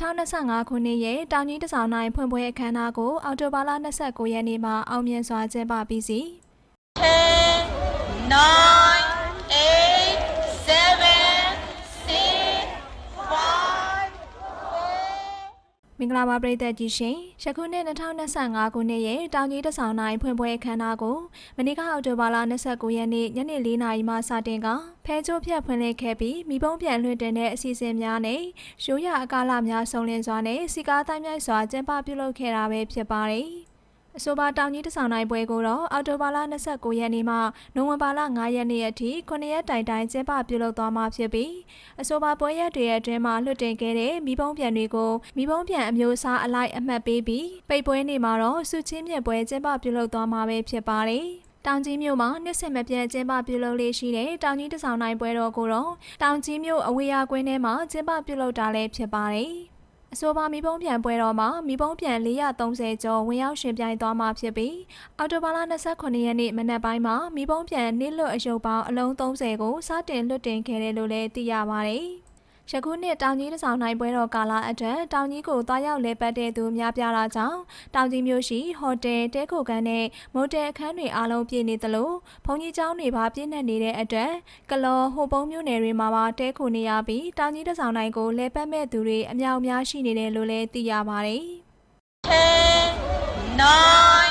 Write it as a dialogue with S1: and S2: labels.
S1: 2025ခုနှစ်ရဲ့တောင်ကြီးတစောင်းနိုင်ဖွင့်ပွဲအခမ်းအနားကိုအော်တိုဘာလ29ရက်နေ့မှာအောင်မြင်စွာကျင်းပပြီးစီ
S2: 10 9
S1: မင်္ဂလာပါပရိသတ်ကြီးရှင်ယခုနှစ်2025ခုနှစ်ရဲ့တောင်ကြီးတဆောင်နိုင်ဖွင့်ပွဲအခမ်းအနားကိုမနေ့ကအောက်တိုဘာလ29ရက်နေ့ညနေ4နာရီမှစတင်ကဖဲချိုးဖြတ်ဖွင့်လှစ်ခဲ့ပြီးမိဘုံပြန်လွှင့်တင်တဲ့အစီအစဉ်များနဲ့ရိုးရအကားလများစုံလင်စွာနဲ့စီကားတိုင်းမြိုက်စွာကျင်းပပြုလုပ်ခဲ့တာပဲဖြစ်ပါတယ် အဆိုပါတောင်ကြီးတဆောင်နိုင်ပွဲကိုတော့အောက်တိုဘာလ29ရက်နေ့မှနိုဝင်ဘာလ9ရက်နေ့အထိ9ရက်တိုင်တိုင်ကျင်းပပြုလုပ်သွားမှာဖြစ်ပြီးအဆိုပါပွဲရက်တွေရဲ့အတွင်းမှာလွှတ်တင်ခဲ့တဲ့မိဘုံပြန်တွေကိုမိဘုံပြန်အမျိုးအစားအလိုက်အမှတ်ပေးပြီးပိတ်ပွဲနေ့မှာတော့စုချင်းမြတ်ပွဲကျင်းပပြုလုပ်သွားမှာပဲဖြစ်ပါတယ်။တောင်ကြီးမြို့မှာနှစ်ဆက်မပြတ်ကျင်းပပြုလုပ်လေးရှိတဲ့တောင်ကြီးတဆောင်နိုင်ပွဲတော်ကိုတော့တောင်ကြီးမြို့အဝေးရကွင်းထဲမှာကျင်းပပြုလုပ်တာလည်းဖြစ်ပါတယ်။ အဆိုပါမိဘုံပြန်ပွဲတော်မှာမိဘုံပြန်430ကျော်ဝင်ရောက်ရှင်ပြိုင်သွားမှာဖြစ်ပြီးအော်တိုဘာလ29ရက်နေ့မနက်ပိုင်းမှာမိဘုံပြန်နေလွတ်အယုတ်ပေါင်းအလုံး30ကိုစတင်လွတ်တင်ခဲ့တယ်လို့လည်းသိရပါတယ်။ ယခုနှစ်တောင်ကြီးတဆောင်နိုင်ပွဲတော်ကာလအတွက်တောင်ကြီးကိုတွားရောက်လဲပတ်တဲ့သူများပြားတာကြောင့်တောင်ကြီးမြို့ရှိဟိုတယ်တဲခိုခန်းနဲ့မိုတယ်အခန်းတွေအားလုံးပြည့်နေသလိုဘုံကြီးကျောင်းတွေပါပြည့်နေနေတဲ့အတွက်ကလော်ဟိုပုံးမြို့နယ်တွေမှာပါတဲခိုနေရပြီးတောင်ကြီးတဆောင်နိုင်ကိုလဲပတ်မဲ့သူတွေအများအများရှိနေတယ်လို့လည်းသိရပါတယ်။
S2: Ten, nine,